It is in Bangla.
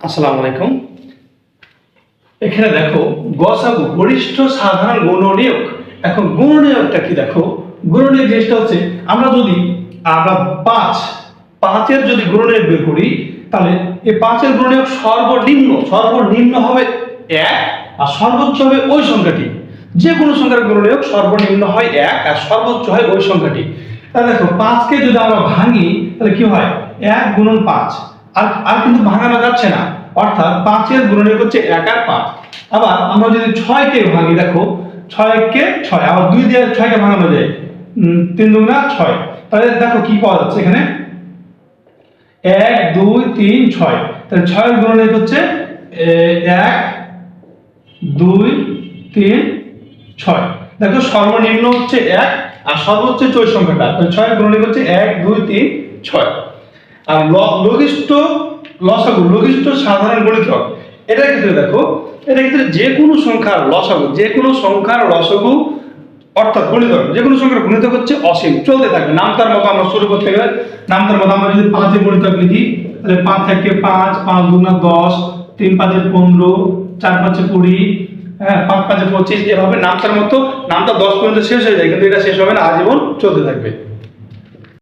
আসসালামু আলাইকুম। এখানে দেখো, গসাগু গরিষ্ঠ সাধারণ গুণনীয়ক। এখন গুণনীয়কটা কি দেখো? গুণনীয়ক জিনিসটা হচ্ছে, আমরা যদি আমরা পাঁচ, পাঁচের যদি গুণনীয়ক বের করি, তাহলে এই পাঁচের গুণনীয়ক সর্বনিম্ন সর্বনিম্ন হবে এক, আর সর্বোচ্চ হবে ওই সংখ্যাটি। যে কোনো সংখ্যার গুণনীয়ক সর্বনিম্ন হয় এক, আর সর্বোচ্চ হয় ওই সংখ্যাটি। তাহলে দেখো, পাঁচকে যদি আমরা ভাঙি, তাহলে কি হয়? এক গুণন পাঁচ। আর আর কিন্তু ভাঙানো যাচ্ছে না। অর্থাৎ পাঁচের গুণনীয়ক হচ্ছে এক আর পাঁচ। আবার আমরা যদি ছয়কে ভাঙি, দেখো, ছয়কে ছয়, আবার দুই দিয়ে ছয়কে ভাঙানো যায়। তিন দুগুণা ছয়। তাহলে দেখো কি পাওয়া যাচ্ছে এখানে? এক, দুই, তিন, ছয়। তাহলে ছয়ের গুণনীয়ক হচ্ছে এক, দুই, তিন, ছয়। দেখো সর্বনিম্ন হচ্ছে এক, আর সর্বোচ্চ ওই সংখ্যাটা তাহলে ছয়ের হচ্ছে এক, দুই, তিন, ছয়। আর লঘিষ্ঠ, লসাগু, লঘিষ্ঠ সাধারণ গণিতক। এটার ক্ষেত্রে দেখো এটার ক্ষেত্রে যে কোনো সংখ্যার লসাগু, যে কোনো সংখ্যার লসাগু, অর্থাৎ গণিতক, যে কোনো সংখ্যার গণিতক হচ্ছে অসীম। চলতে থাকবে নামতার মতো আমরা শুরু করতে গেলে নামতার মতো আমরা যদি পাঁচের গণিতক লিখি, তাহলে পাঁচ থেকে পাঁচ পাঁচ দুগুণা দশ, তিন, পাঁচে পনেরো, চার, পাঁচে কুড়ি হ্যাঁ পাঁচ, পাঁচে পঁচিশ, এভাবে নামতার মতো, নামটা দশ পর্যন্ত শেষ হয়ে যায়, কিন্তু এটা শেষ হবে না, আজীবন চলতে থাকবে।